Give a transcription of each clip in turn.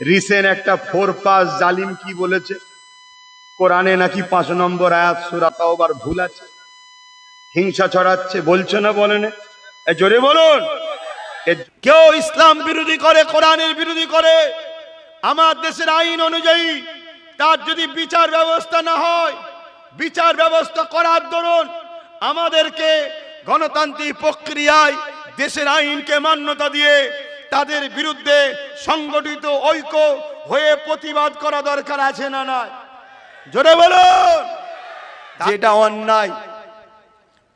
Recent একটা four pass জালিম কি বলেছে? কোরআনে নাকি পাঁচ নম্বর আয়াত সুরা তাওবার ভুল আছে? হিংসা ছড়াচ্ছে, বলছে না বলেন এ জোরে বলুন। কেউ ইসলাম বিরোধী করে, কোরআনের বিরোধী করে, আমার দেশের আইন অনুযায়ী তার যদি বিচার ব্যবস্থা না হয়, বিচার ব্যবস্থা করার দরুন আমাদেরকে গণতান্ত্রিক প্রক্রিয়ায় দেশের আইনকে মান্যতা দিয়ে তাদের বিরুদ্ধে সংগঠিত ঐক্য হয়ে প্রতিবাদ করা দরকার আছে না নয় জোরে বলো যেটা অন্যায়,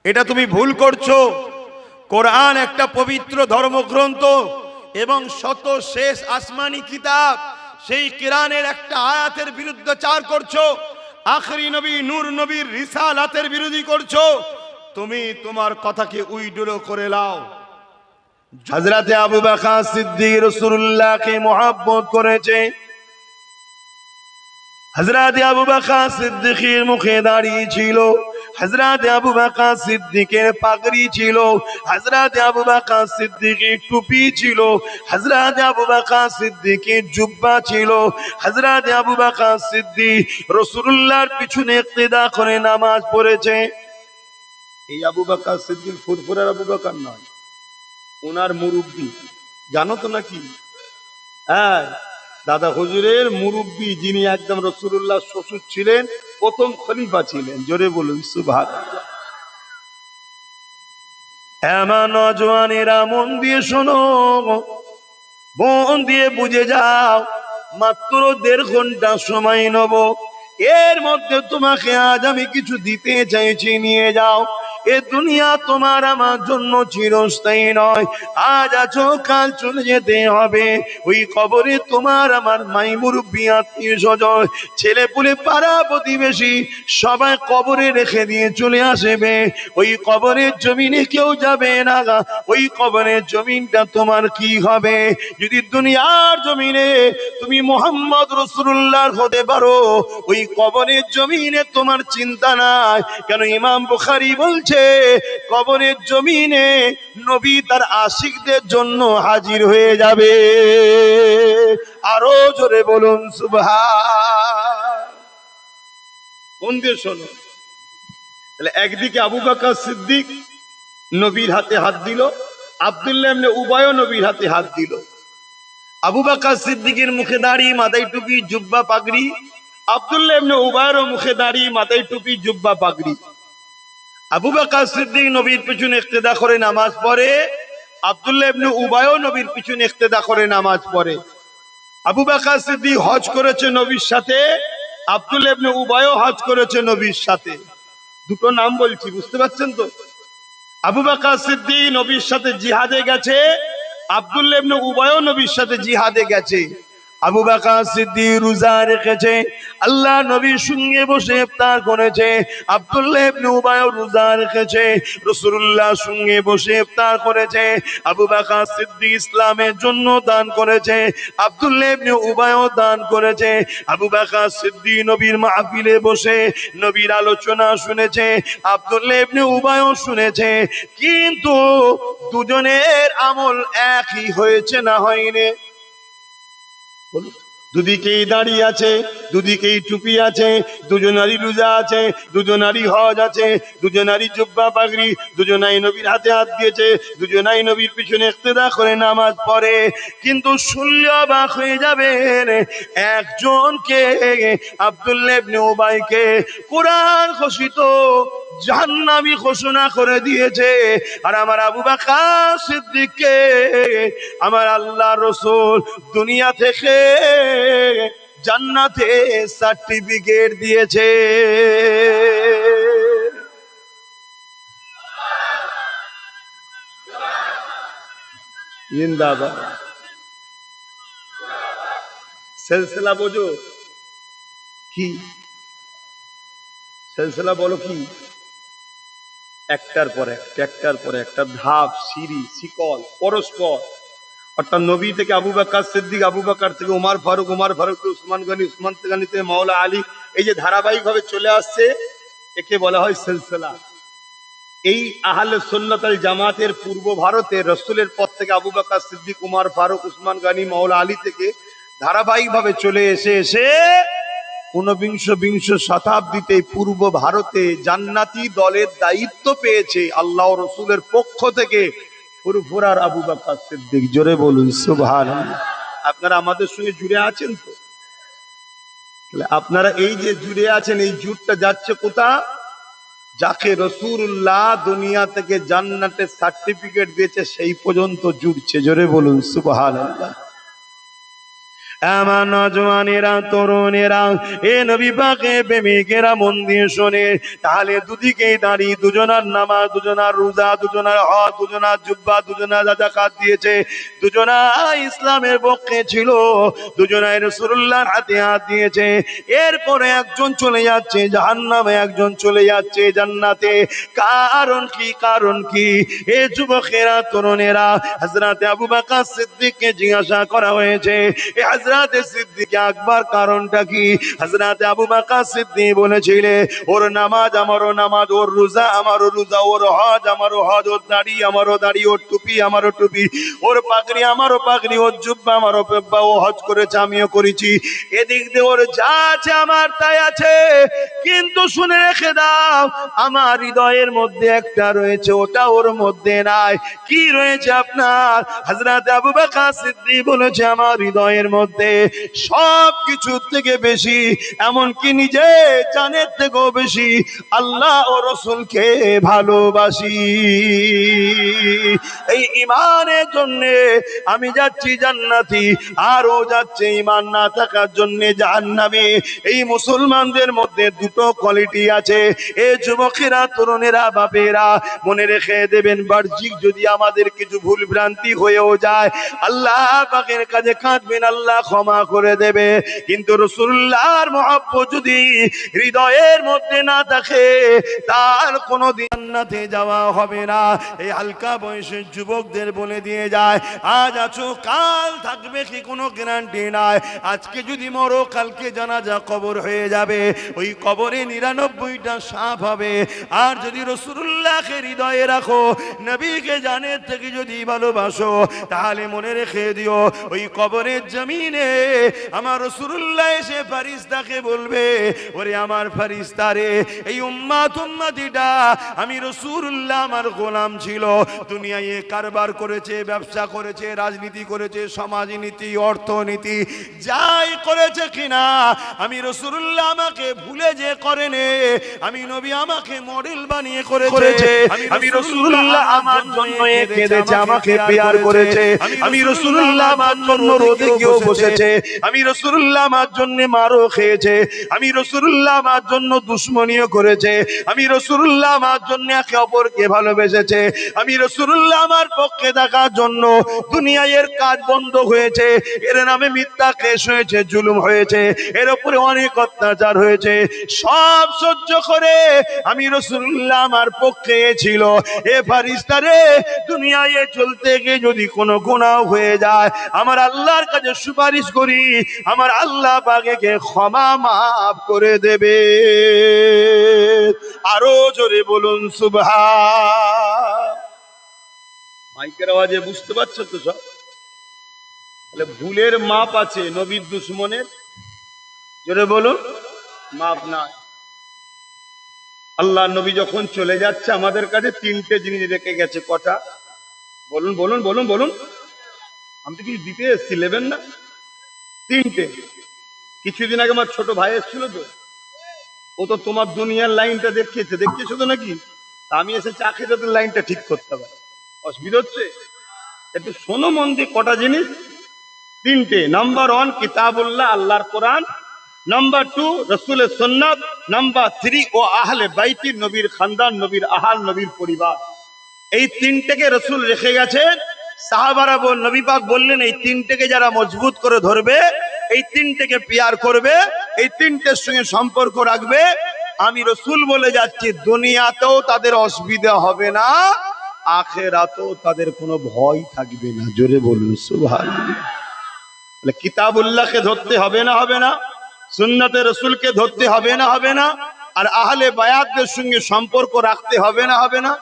এটা তুমি ভুল করছ। কোরআন একটা পবিত্র ধর্মগ্রন্থ এবং শত শেষ আসমানি কিতাব। সেই কিরানের একটা আয়াতের বিরুদ্ধে চার করছ। আখরি নবী, নূর নবীর রিসালাতের বিরোধী করছ। তুমি তোমার কথাকে উইডুলো করে লাও। হজরতে আবু বকর সিদ্দিক রসুল্লাহকে মোহাব্বত করেছে। হজরত আবু বকর সিদ্দিকের মুখে দাঁড়িয়ে ছিল হজরত আবু বকর সিদ্দিকের পাগড়ি ছিল হজরত আবু বকর সিদ্দিকের টুপি ছিল হজরত আবু বকর সিদ্দিকের জুব্বা ছিল হজরত আবু বকর সিদ্দিক রসুল্লাহর পিছনে ইক্তেদা করে নামাজ পড়েছে। এই আবু বকর সিদ্দিক ফুরফুরার আবু বকর নয়। ওনার মুরব্বী। জানো তো নাকি? হ্যাঁ দাদা হুজুরের মুরব্বী যিনি একদম রসুল্লাহ শ্বশুর ছিলেন, প্রথম খলিফা ছিলেন। জোরে বলুন সুভাষ এমন নজওয়ানেরা মন দিয়ে শোনো, মন দিয়ে বুঝে যাও, মাত্র দেড় ঘণ্টা সময় নেব। এর মধ্যে তোমাকে আজ আমি কিছু দিতে চাইছি, নিয়ে যাও। এ দুনিয়া তোমার আমার জন্য চিরস্থায়ী নয়। আজ আছো, কাল চলে যেতে হবে। ওই কবরে তোমার আমার মাই মুরব্বী, আত্মীয় স্বজন, ছেলে পুলে পাড়া প্রতিবেশী সবাই কবরে রেখে দিয়ে চলে আসবে। ওই কবরের জমিনে কেউ যাবে না ওই কবরের জমিনটা তোমার কি হবে? যদি দুনিয়ার জমিনে তুমি মোহাম্মদ রসুল্লাহ হতে পারো, ওই কবরের জমিনে তোমার চিন্তা নাই। কেন ইমাম বুখারি বলছে কবরের জমিনে নবী তার আশিকদের জন্য হাজির হয়ে যাবে। আরও জোরে বলুন সুভা মন শোনো? তাহলে একদিকে আবু বাকর সিদ্দিক নবীর হাতে হাত দিল, আব্দুল্লাহ এমনি উভয় নবীর হাতে হাত দিল। আবু বাকর সিদ্দিকের মুখে দাঁড়িয়ে মাথায় টুপি, জুব্বা পাগড়ি, আব্দুল্লাহ এমনি উভয়েরও মুখে দাঁড়িয়ে মাথায় টুপি, জুব্বা পাগড়ি। আবু বাকর সিদ্দিক নবীর পিছনে ইক্তেদা করে নামাজ পড়ে, আব্দুল্লাহ ইবনে উবায়ও নবীর পিছনে ইক্তেদা করে নামাজ পড়ে। আবু বাকর সিদ্দিক হজ করেছে নবীর সাথে, আব্দুল্লাহ ইবনে উবায়ও হজ করেছে নবীর সাথে। দুটো নাম বলছি, বুঝতে পারছেন তো? আবু বাকর সিদ্দিক নবীর সাথে জিহাদে গেছে, আব্দুল্লাহ ইবনে উবায়ও নবীর সাথে জিহাদে গেছে। আবু বাকা সিদ্দিক রোজা রেখেছে, আল্লাহ নবীর সঙ্গে বসে ইফতার করেছে, আব্দুল্লাহ উবায় রোজা রেখেছে, রাসূলুল্লাহ সঙ্গে বসে ইফতার করেছে, আবু বকর সিদ্দিক ইসলামের জন্য দান করেছে, আব্দুল্লাহ উবায়ও দান করেছে, আবু বকর সিদ্দিক নবীর মাহফিলে বসে নবীর আলোচনা শুনেছে, আব্দুল্লাহ উবায়ও শুনেছে, কিন্তু দুজনের আমল একই হয়েছে না হয়নি। বলুন। দুদিকেই দাঁড়িয়ে আছে, দুদিকেই টুপি আছে, দুজনারই রোজা আছে, দুজনারই হজ আছে, দুজনারই জুব্বা পাগড়ি, দুজনাই নবীর হাতে হাত দিয়েছে, দুজনাই নবীর পিছনে ইক্তেদা করে নামাজ পড়ে। কিন্তু শুনলে অবাক হয়ে যাবেন, একজনকে আব্দুল্লাহ ইবনে উবাইকে কোরআন ঘোষিত জাহান্নামী ঘোষণা করে দিয়েছে। আর আমার আবু বাকর সিদ্দিককে, আমার আল্লাহ রসুল দুনিয়া থেকে জান্নাতে সার্টিফিকেট দিয়েছে। সেলসেলা বোঝো। কি? সেলসেলা বলো কি? একটার পর একটা, একটার পর একটা, ধাপ, সিঁড়ি, শিকল, পরস্পর। অর্থাৎ নবী থেকে আবু বাক্কার সিদ্দিক, আবু বাক্কার থেকে উমার, ফারুক উমার, ফারুক থেকে উসমান গনি, উসমান গানি থেকে মাওলা আলী, এই যে ধারাবাহিকভাবে চলে আসছে, একে বলা হয় সিলসিলা। এই আহলে সুন্নতাল জামাতের পূর্ব ভারতে রসুলের পর থেকে আবু বাক্কার সিদ্দিক, উমার, ফারুক, উসমান গানি, মাওলা আলী থেকে ধারাবাহিকভাবে চলে এসে এসে ঊনবিংশ বিংশ শতাব্দীতে পূর্ব ভারতে জান্নাতি দলের দায়িত্ব পেয়েছে আল্লাহ রসুলের পক্ষ থেকে। ফুরফুরার আবু সিদ্দিক জোরে বলুন সুভান আপনারা আমাদের সঙ্গে জুড়ে আছেন তো? আপনারা এই যে জুড়ে আছেন, এই জুটটা যাচ্ছে কোথা যাকে রসুল্লাহ দুনিয়া থেকে জান্নাতের সার্টিফিকেট দিয়েছে, সেই পর্যন্ত জুড়ছে। জোরে বলুন সুবাহ আল্লাহ আমার নজওয়ানেরা, তরুণেরা, এ নবী পাকে প্রেমিকেরা মন দিয়ে শোনে। তাহলে দুদিকেই দাঁড়িয়ে, দুজনার নামাজ, দুজনার রোজা, দুজনার হজ, দুজনার জুব্বা, দুজনার জাকাত দিয়েছে। দুজনা ইসলামের পক্ষে ছিল দুজনাই রসুল্লাহর হাতে হাত দিয়েছে। এরপরে একজন চলে যাচ্ছে, জাহান্নামে একজন চলে যাচ্ছে জান্নাতে। কারণ কি কারণ কি? এ যুবকেরা, তরুণেরা হজরতে আবু বাকার সিদ্দিককে জিজ্ঞাসা করা হয়েছে, এ হজরতে সিদ্দিক, আকবর কারণটা কি? হজরতে আবু বাকার সিদ্দিক বলেছিলে ওর নামাজ আমারও নামাজ, ওর রোজা আমারও রোজা, ওর হজ আমারও হজ, ওর দাড়ি আমারও দাড়ি, ওর টুপি আমারও টুপি, ওর পাগড়ি আমারও পাগড়ি, ওর জুব্বা আমারও পেব্বা ও হজ করেছে, আমিও করেছি। এদিক দিয়ে ওর যা আছে আমার তাই আছে। কিন্তু শুনে রেখে দাও, আমার হৃদয়ের মধ্যে একটা রয়েছে, ওটা ওর মধ্যে নাই। কি রয়েছে আপনার? হজরত আবু বকর সিদ্দিক বলেছে, আমার হৃদয়ের মধ্যে সব কিছু থেকে বেশি, এমনকি নিজে জানের থেকেও বেশি, আল্লাহ ও রসুলকে ভালোবাসি। এই ইমানের জন্যে আমি যাচ্ছি জান্নাতি আর ও যাচ্ছে ইমান না থাকার জন্যে জাহান্নামে। এই মুসলমানদের মধ্যে দুটো কোয়ালিটি আছে। এ যুবকেরা, তরুণেরা, বাপেরা, মনে রেখে দেবেন, বাহ্যিক যদি আমাদের কিছু ভুল ভ্রান্তি হয়েও যায়, আল্লাহ পাকের কাছে কাঁদবেন, আল্লাহ ক্ষমা করে দেবে। কিন্তু রসুল্লাহর মহাব্বত যদি হৃদয়ের মধ্যে না থাকে, তার কোনো জান্নাতে যাওয়া হবে না। এই হালকা বয়সের যুবকদের বলে দিয়ে যায়, আজ আছো, কাল থাকবে কি কোনো গ্যারান্টি নাই। আজকে যদি মরো, কালকে জানাজা কবর হয়ে যাবে। ওই কবরে নিরানব্বইটা সাপ হবে। আর যদি রসুল্লাহকে হৃদয়ে রাখো, নবীকে জানের থেকে যদি ভালোবাসো, তাহলে মনে রেখে দিও, ওই কবরের জমিনে আমার রসুল্লাহ এসে ফারিস্তাকে বলবে ওরে আমার ফারিস্তা রে এই উম্মাত উম্মাতিটা আমি রসুল্লাহ আমার গোলাম ছিল। দুনিয়ায় কারবার করেছে ব্যবসা করেছে রাজনীতি করেছে সমাজনীতি অর্থনীতি যাই করেছে কিনা আমি রসুল্লাহ আমাকে ভুলে যে করেনে আমি নবী আমাকে মডেল বানিয়ে করেছে। আমি রসুল্লাহ আমার জন্য কেঁদেছে আমাকে পেয়ার করেছে। আমি রসুল্লাহ আমার জন্য রোদে গিয়েও বসেছে আমি রসুল্লাহ আমার জন্য মারও খেয়েছে। আমি রসুল্লাহ আমার জন্য দুশ্মনীয় করেছে। আমি রসুল্লাহ আমার জন্য একে অপরকে ভালোবেসেছে। আমি রসুল্লাহ আমার পক্ষে থাকার জন্য দুনিয়ায় এর কাজ বন্ধ হয়েছে। এর নামে মিথ্যা কেস হয়েছে, জুলুম হয়েছে। এর উপরে অনেক অত্যাচার হয়েছে। সব সহ্য করে আমি রসুল্লাহ আমার পক্ষে ছিল। এ ফারিস্তারে দুনিয়ায় চলতে গিয়ে যদি কোনো গুণাও হয়ে যায়, আমার আল্লাহর কাছে সুপারিশ করি, আমার আল্লাহ বাগেকে ক্ষমা মাফ করে দেবে। আরও জোরে বলুন সুবহা মাইকের আওয়াজে বুঝতে পারছ তো সব? তাহলে ভুলের মাপ আছে নবীর দুশ্মনের। জোরে বলুন, মাপ নাই। আল্লাহ নবী যখন চলে যাচ্ছে, আমাদের কাছে তিনটে জিনিস রেখে গেছে, কটা? বলুন বলুন বলুন বলুন। আমি তো কিছু দিতে এসছি নেবেন না। তিনটে। কিছুদিন আগে আমার ছোট ভাই এসেছিল তো। ও তো তোমার দুনিয়ার লাইনটা দেখিয়েছে। দেখিয়েছো তো নাকি? আমি এসে চা খেতে লাইনটা ঠিক করতে পারি অসুবিধা হচ্ছে? একটু শোনো মন দিয়ে কটা জিনিস। তিনটে। নাম্বার ওয়ান কিতাবুল্লাহ, আল্লাহর কোরআন। নাম্বার টু রসুলের সন্ন্যাত নাম্বার থ্রি ও আহলে বাইতি, নবীর খানদান, নবীর আহাল, নবীর পরিবার। এই তিনটেকে রসুল রেখে গেছেন সাহাবারা বললেন, এই তিনটেকে যারা মজবুত করে ধরবে, এই তিনটেকে পিয়ার করবে, এই তিনটের সঙ্গে সম্পর্ক রাখবে। আমি রসুল বলে যাচ্ছি, দুনিয়াতেও তাদের অসুবিধা হবে না, আখেরাতেও তাদের কোনো ভয় থাকবে না। জোরে বলুন তাহলে কিতাবুল্লাহকে ধরতে হবে না হবে না? সুন্নতে রসুলকে ধরতে হবে না হবে না? আর আহলে বায়াতদের সঙ্গে সম্পর্ক রাখতে হবে না হবে না?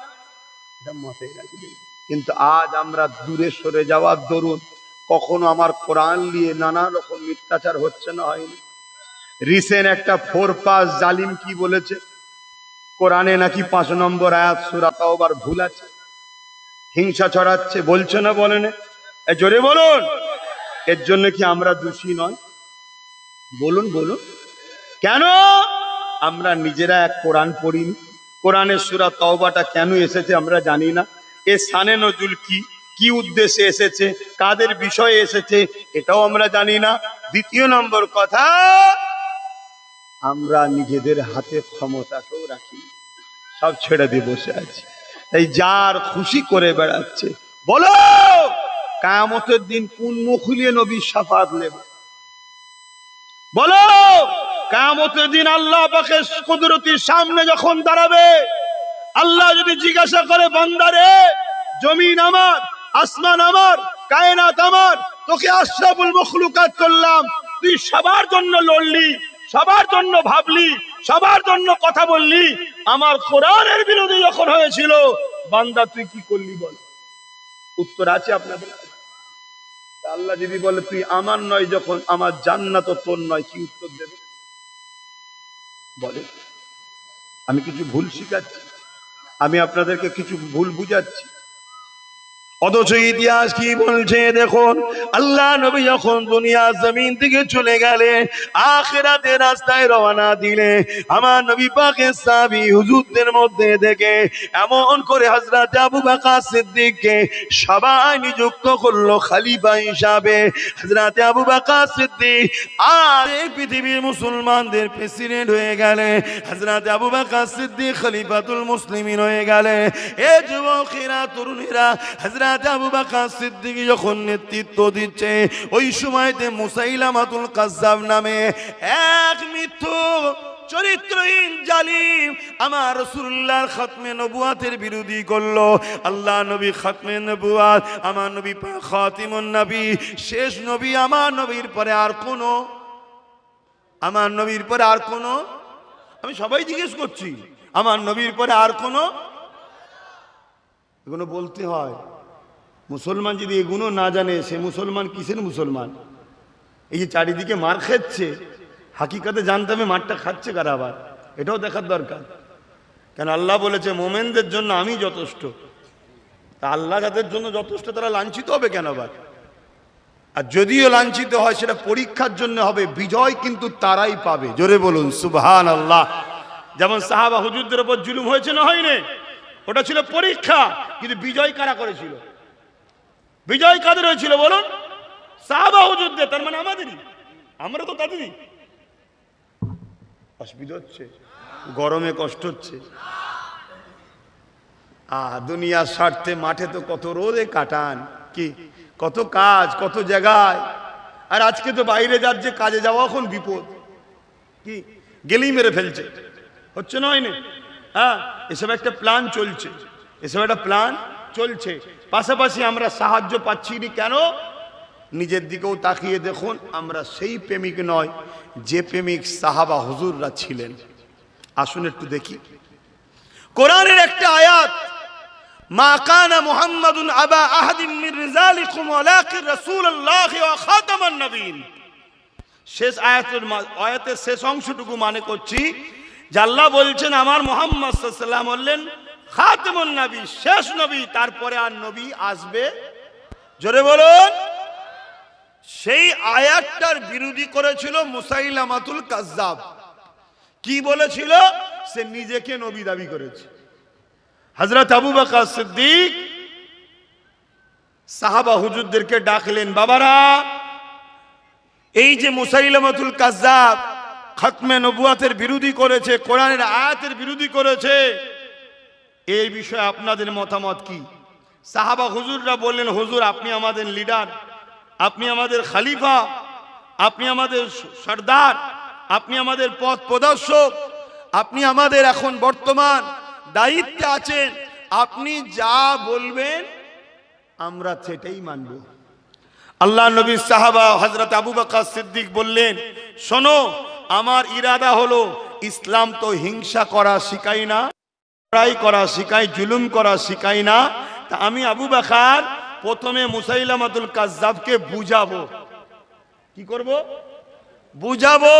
মাথায় রাখবেন। কিন্তু আজ আমরা দূরে সরে যাওয়ার দরুন কখনো আমার কোরআন নিয়ে নানা রকম মিথ্যাচার হচ্ছে না হয়নি। রিসেন্ট একটা ফোর পাস জালিম কি বলেছে? কোরআনে নাকি পাঁচ নম্বর আয়াত সুরা তাওবার ভুল আছে। হিংসা ছড়াচ্ছে, বলছে না বলেন এ জোরে বলুন। এর জন্য কি আমরা দোষী নয়? বলুন বলুন। কেন? আমরা নিজেরা এক কোরআন পড়িনি। কোরআনের সুরা তওবাটা কেন এসেছে আমরা জানি না। এ সানে নজুল কি কি উদ্দেশ্যে এসেছে, কাদের বিষয়ে এসেছে, এটাও আমরা জানি না। দ্বিতীয় নম্বর কথা, আমরা নিজেদের হাতে ক্ষমতাকেও রাখি, সব ছেড়ে দিয়ে বসে আছি। তাই যার খুশি করে বেড়াচ্ছে, বলো, কায়ামতের দিন কোন মুখ খুলিয়ে নবীর সাফাত নেবে? বলো, কায়ামতের দিন আল্লাহ পাকে কুদরতির সামনে যখন দাঁড়াবে আল্লাহ যদি জিজ্ঞাসা করে, বান্দারে, জমিন আমার, আসমান আমার, কায়নাত আমার, তোকে আশরাফুল মখলুকাত করলাম, তুই সবার জন্য লড়লি, সবার জন্য ভাবলি, সবার জন্য কথা বললি, আমার কোরআনের বিরোধী যখন হয়েছিল, বান্দা তুই কি করলি বল? উত্তর আছে আপনাদের। আল্লাহ যদি বলে, তুই আমার নয়, যখন আমার জান্নাত তোর নয়, কি উত্তর দেবে? বলে, আমি কিছু ভুল শিখাচ্ছি। আমি আপনাদেরকে কিছু ভুল বুঝাচ্ছি। অথচ ইতিহাস কি বলছে দেখুন, আল্লাহ নবী যখন দুনিয়া জমিন থেকে চলে গেলে, আখেরাতে রাস্তায় রওনা দিলে, আমার নবী পাকের সাবি হুজুরদের মধ্যে থেকে এমন করে হযরত আবু বকর সিদ্দিককে সবাই নিযুক্ত করল খলিফা হিসাবে। হযরত আবু বকর সিদ্দিক আর এই পৃথিবীর মুসলমানদের প্রেসিডেন্ট হয়ে গেলে, হযরত আবু বকর সিদ্দিক খলিফাতুল মুসলিমিন হয়ে গেলে। এ যুবকেরা, তরুণীরা আবু বকর সিদ্দিক যখন নেতৃত্ব দিচ্ছে, ওই সময়তে মুসাইলামাতুল কাজ্জাব নামে এক মিথ্যু চরিত্রহীন জালিম আমার রসুল্লাহর খতমে নবুয়াতের বিরোধী করল। আল্লাহ নবী খতমে নবুয়াত, আমার নবী খাতিমুন নবী, শেষ নবী আমার নবীর পরে আর কোনো, আমার নবীর পরে আর কোনো, আমি সবাই জিজ্ঞেস করছি, আমার নবীর পরে আর কোনো? এগুলো বলতে হয়। মুসলমান যদি এগুলো না জানে, সে মুসলমান কিসের মুসলমান? এই যে চারিদিকে মার খাচ্ছে, হাকিকাতে জানতে হবে মারটা খাচ্ছে কারা আবার। এটাও দেখার দরকার। কেন আল্লাহ বলেছে, মোমেনদের জন্য আমি যথেষ্ট। তা আল্লাহ যাদের জন্য যথেষ্ট, তারা লাঞ্ছিত হবে কেন আবার? আর যদিও লাঞ্ছিত হয়, সেটা পরীক্ষার জন্য হবে, বিজয় কিন্তু তারাই পাবে। জোরে বলুন সুবহান আল্লাহ যেমন সাহাবা হুজুরদের উপর জুলুম হয়েছে না হয়নি? ওটা ছিল পরীক্ষা, কিন্তু বিজয় কারা করেছিল? বিজয় কাদের হয়েছিল বলুন? সাহাবা হুজুরদের, তার মানে আমাদেরই। আমরা তো তাদেরই। অসুবিধা হচ্ছে, গরমে কষ্ট হচ্ছে। আহ, দুনিয়ার স্বার্থে মাঠে তো কত রোদে কাটান, কি? কত কাজ, কত জায়গায়। আর আজকে তো বাইরে যাচ্ছে, কাজে যাওয়া এখন বিপদ। কি? গেলেই মেরে ফেলছে। হচ্ছে নয় না? হ্যাঁ এসব একটা প্ল্যান চলছে। এসব একটা প্ল্যান চলছে। পাশাপাশি আমরা সাহায্য পাচ্ছি নি কেন? নিজের দিকেও তাকিয়ে দেখুন, আমরা সেই প্রেমিক নয়, যে প্রেমিক সাহাবা হুজুররা ছিলেন। আসুন একটু দেখি। কোরআনের একটা আয়াত, মা কানা মুহাম্মাদুন আবা আহাদিন মির রিজালিকুম ওয়ালাকিন রাসূলুল্লাহি ওয়া খাতামান নবীন শেষ আয়াতের আয়াতের শেষ অংশটুকু মানে করছি আল্লাহ বলছেন, আমার মোহাম্মদ সাল্লাম বললেন খাতেমুন নবী, শেষ নবী, তারপরে আর নবী আসবে। জোরে বলুন। সেই আয়াতটার বিরোধী করেছিল মুসাইলামাতুল কাজ্জাব। কি বলেছিল? সে নিজেকে নবী দাবি করেছে। হজরত আবু বকর সিদ্দিক সাহাবা হুজুরদেরকে ডাকলেন, বাবারা, এই যে মুসাইলামাতুল কাজ্জাব খতমে নবুয়াতের বিরোধী করেছে, কোরআনের আয়াতের বিরোধী করেছে এই বিষয়ে আপনাদের মতামত কি? সাহাবা হুজুররা বললেন, হুজুর, আপনি আমাদের লিডার, আপনি আমাদের খালিফা, আপনি আমাদের সর্দার, আপনি আমাদের পথ প্রদর্শক, আপনি আমাদের এখন বর্তমান দায়িত্বে আছেন, আপনি যা বলবেন আমরা সেটাই মানব। আল্লাহ নবী সাহাবা হজরত আবু বকর সিদ্দিক বললেন, শোনো, আমার ইরাদা হলো ইসলাম তো হিংসা করা শিখাই না। লড়াই করা শিখাই জুলুম করা শিখাই না। তা আমি আবু বকর প্রথমে মুসাইলামাতুল কাজ্জাবকে বুঝাবো। কি করব? বুঝাবো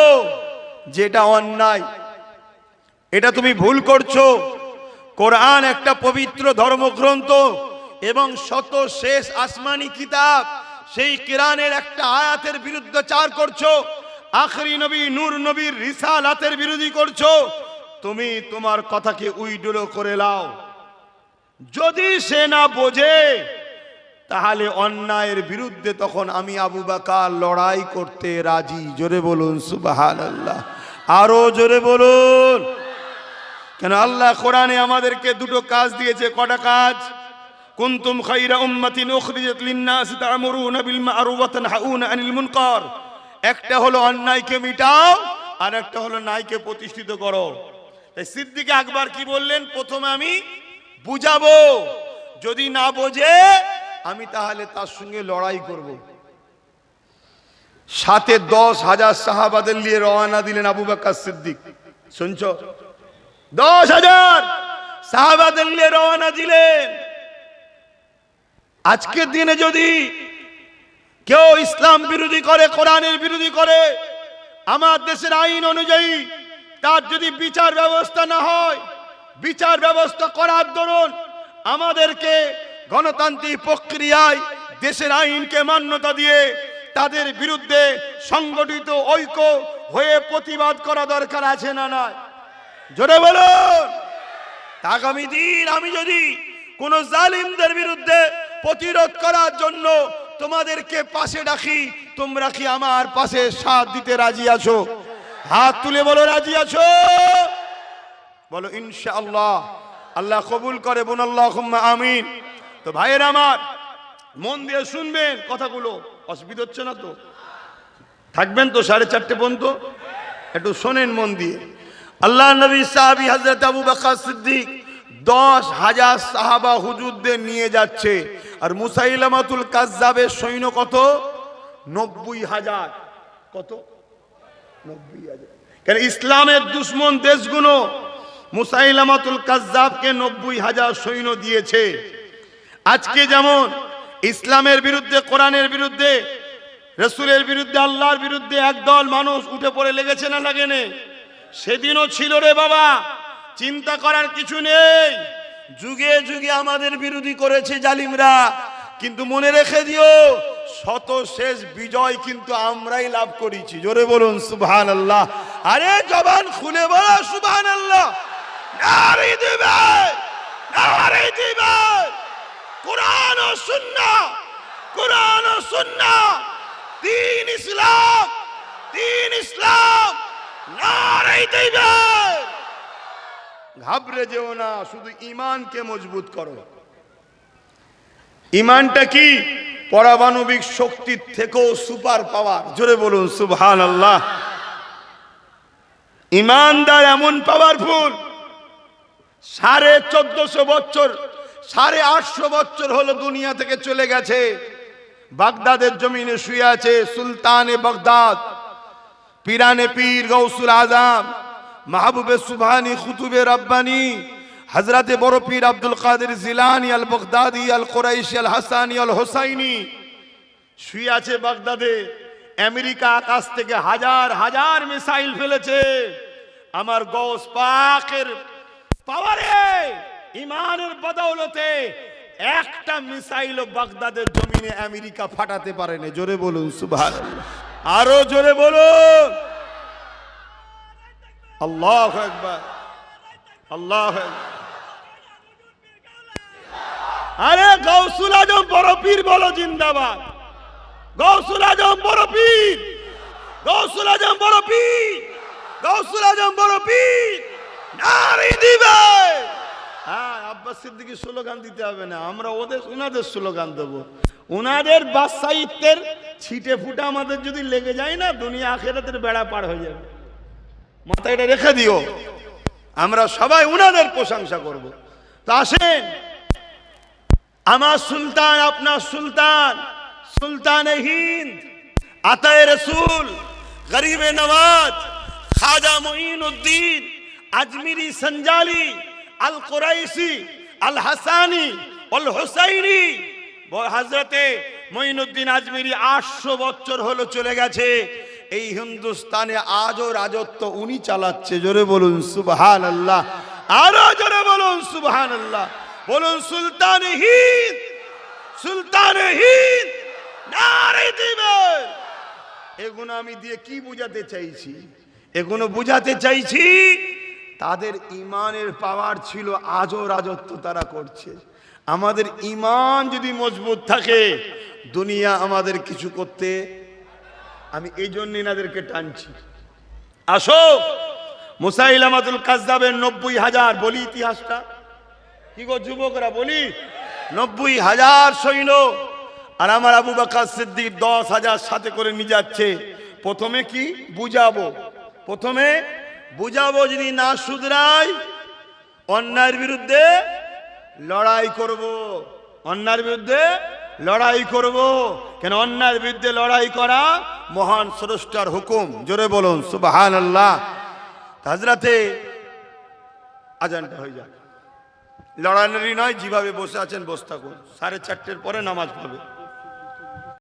যেটা অন্যায়। এটা তুমি ভুল করছ। কোরআন একটা পবিত্র ধর্মগ্রন্থ এবং শত শেষ আসমানি কিতাব। সেই কোরআনের একটা আয়াতের বিরুদ্ধে চার করছ। আখরি নবী, নূর নবীর রিসালাতের বিরোধী করছ। তুমি তোমার কথাকে উইডুলো করে লাও। যদি সে না বোঝে, তাহলে অন্যায়ের বিরুদ্ধে তখন আমি আবু বাকার লড়াই করতে রাজি। জোরে বলুন সুবাহান আল্লাহ আরও জোরে বলুন। কেন আল্লাহ কোরআনে আমাদেরকে দুটো কাজ দিয়েছে, কটা কাজ? কুনতুম খাইরা উম্মাতিন উখরিজাত লিন-নাস তা'মুরুনা বিল মা'রুফ ওয়া তানহাউনা আনিল মুনকার। একটা হলো অন্যায়কে মিটাও, আর একটা হলো ন্যায়কে প্রতিষ্ঠিত করো। তাই সিদ্দিক আকবর কি বললেন? প্রথমে আমি বুঝাবো। যদি না বোঝে, আমি তাহলে তার সঙ্গে লড়াই করব। সাথে দশ হাজার সাহাবাদের নিয়ে রওনা দিলেন আবু বাক্কার সিদ্দিক। শুনছ? দশ হাজার সাহাবাদের নিয়ে রওনা দিলেন। আজকের দিনে যদি কেউ ইসলাম বিরোধী করে, কোরআনের বিরোধী করে, আমার দেশের আইন অনুযায়ী তার যদি বিচার ব্যবস্থা না হয়, বিচার ব্যবস্থা করার দরুন আমাদেরকে গণতান্ত্রিক প্রক্রিয়ায় দেশের আইনকে মান্যতা দিয়ে তাদের বিরুদ্ধে সংগঠিত ঐক্য হয়ে প্রতিবাদ করা দরকার আছে না নয় জোরে বলুন। আগামী দিন আমি যদি কোন জালিমদের বিরুদ্ধে প্রতিরোধ করার জন্য তোমাদেরকে পাশে ডাকি তোমরা কি আমার পাশে সাথ দিতে রাজি আছো? হাত তুলে বলো, রাজি আছো? বলো, ইনশাআল্লাহ। আল্লাহ আল্লাহ কবুল করে বোন আল্লাহ আমিন। তো ভাইয়ের আমার, মন দিয়ে শুনবেন কথাগুলো। অসুবিধা হচ্ছে না তো? থাকবেন তো সাড়ে চারটে পর্যন্ত? একটু শোনেন মন দিয়ে। আল্লাহ নবী সাহাবি হজরত আবু বকর সিদ্দিক দশ হাজার সাহাবা হুজুরদের নিয়ে যাচ্ছে। আর মুসাইলামাতুল কাজ্জাবের সৈন্য কত? নব্বই হাজার। কত? কেন ইসলামের দুশ্মন দেশগুলো মুসাইলামাতুল কাজ্জাবকে নব্বই হাজার সৈন্য দিয়েছে। আজকে যেমন ইসলামের বিরুদ্ধে, কোরআনের বিরুদ্ধে, রসুলের বিরুদ্ধে, আল্লাহর বিরুদ্ধে একদল মানুষ উঠে পড়ে লেগেছে না লাগেনে? সেদিনও ছিল রে বাবা, চিন্তা করার কিছু নেই। যুগে যুগে আমাদের বিরোধী করেছে জালিমরা, কিন্তু মনে রেখে দিও শত শেষ বিজয় কিন্তু আমরাই লাভ করেছি। জোরে বলুন সুবহান আল্লাহ আরে, জবান খুলে বলো সুবহান আল্লাহ নারী দিবে নারী দিবে। কোরআন ও সুন্নাহ কোরআন ও সুন্নাহ দিন ইসলাম দিন ইসলাম, নারী দিবে। ঘাবড়ে যেও না, শুধু ইমানকে মজবুত করো। ইমানটা কি? পরমাণবিক শক্তির থেকেও সুপার পাওয়ার। জোরে বলুন সুবহান আল্লাহ ইমানদার এমন পাওয়ারফুল সাড়ে চোদ্দশো বছর, সাড়ে আটশো বছর হলো দুনিয়া থেকে চলে গেছে। বাগদাদের জমিনে শুয়ে আছে সুলতানে বাগদাদ, পিরানে পীর গৌসুল আজাম, মাহবুবে সুবহানি, খুতুবে রব্বানি। হজরতে বড় পীর Abdul Qadir Jilani al Baghdadi al Qurashi al Hasani al Hussaini শুয়ে আছে বাগদাদে। আমেরিকা আকাশ থেকে হাজার হাজার মিসাইল ফেলেছে। আমার গৌস পাকের পাওয়ারে ইমানের বদৌলতে একটা মিসাইল বাগদাদের জমিনে আমেরিকা ফাটাতে পারেনি জোরে বলুন সুভাষ আরও জোরে বলুন। আল্লাহ একবার আল্লাহ আরে গৌসুল আজম বড় পীর বলো, জিন্দাবাদ। গৌসুল আজম বড় পীর। গৌসুল আজম বড় পীর। গৌসুল আজম বড় পীর। নারী দিবে। হ্যাঁ আব্বাস সিদ্দিকি স্লোগান দিতে হবে না। আমরা ওদের ওনাদের স্লোগান দেবো। ওনাদের বাদশাহিত্যের ছিটে ফুটে আমাদের যদি লেগে যায় না, দুনিয়া আখেরাতের বেড়া পার হয়ে যাবে। মাথায় এটা রেখে দিও। আমরা সবাই উনাদের প্রশংসা করব। তো আসেন। আমার সুলতান, আপনার সুলতান সুলতান হিন্দ, আতায় রসুল, গরিবে নওয়াজ, খাজা মঈন উদ্দিন আজমিরি সঞ্জালি, আল কুরাইশি, আল হাসানি, আল হুসাইনি। হজরতে মঈনুদ্দিন আজমিরি আটশো বছর হলো চলে গেছে। এই হিন্দুস্তানে আজও রাজত্ব উনি চালাচ্ছে। জোরে বলুন সুবহান আল্লাহ আরও জোরে বলুন সুবহান আল্লাহ বলুন, সুলতান হিন্দ সুলতান হিন্দ, নারে দিবেন এগুলো আমি দিয়ে কি বুঝাতে চাইছি? এগুলো বুঝাতে চাইছি, তাদের ইমানের পাওয়ার ছিল, আজও রাজত্ব তারা করছে। আমাদের ইমান যদি মজবুত থাকে, দুনিয়া আমাদের কিছু করতে, আমি এই জন্য এনাদেরকে টানছি। আসো মুসাইল আমাদুল কাজদাবের নব্বই হাজার বলি ইতিহাসটা। কি গো যুবকরা, বলি? নব্বই হাজার সৈন্য, আর আমার আবু বাকার সিদ্দিক দশ হাজার সাথে করে নিয়ে যাচ্ছে। প্রথমে কি বুঝাবো? প্রথমে বুঝাবো যদি না শুধরাই, অন্যায়ের বিরুদ্ধে লড়াই করব। অন্যায়ের বিরুদ্ধে লড়াই করব। কেন অন্যায়ের বিরুদ্ধে লড়াই করা মহান স্রষ্টার হুকুম। জোরে বলুন সুবাহান আল্লাহ হাজরাতে আজানটা হয়ে যাক। লড়ালড়ি নয় যেভাবে বসে আছেন বসে থাকুন। সাড়ে চারটের পরে নামাজ পড়বে